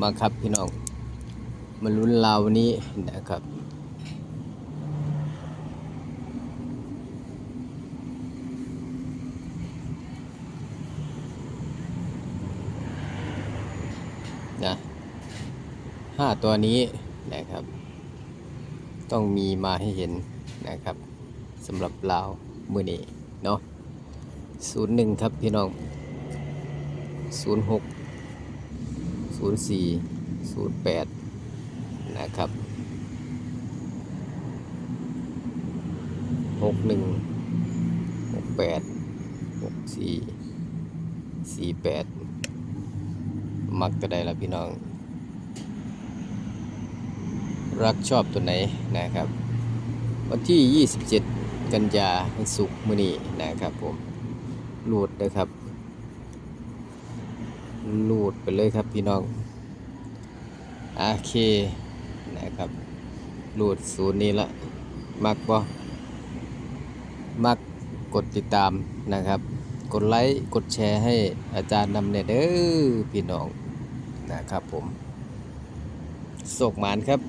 มาครับพี่น้อง มาลุ้นลาวนนี้นะครับนะห้าตัวนี้นะครับ ต้องมีมาให้เห็นนะครับสำหรับลาวมือนี้เนาะศูนย์หนึ่งครับพี่น้องศูนย์หก ศูนย์สี่ศูนย์แปดนะครับหกหนึ่งหกแปดหกสี่สี่แปดมักก็ได้ละพี่น้อง รักชอบตัวไหนนะครับ วันที่ 27 กันยาวันศุกร์มื้อนี้นะครับผมลูดนะครับ ลูดไปเลยครับพี่น้องโอเคนะครับลูดศูนย์นี้ละ มักบ่มักกดติดตามนะครับ กดไลค์กดแชร์ให้อาจารย์นำเนเด้อพี่น้องนะครับผมโศกหมานครับ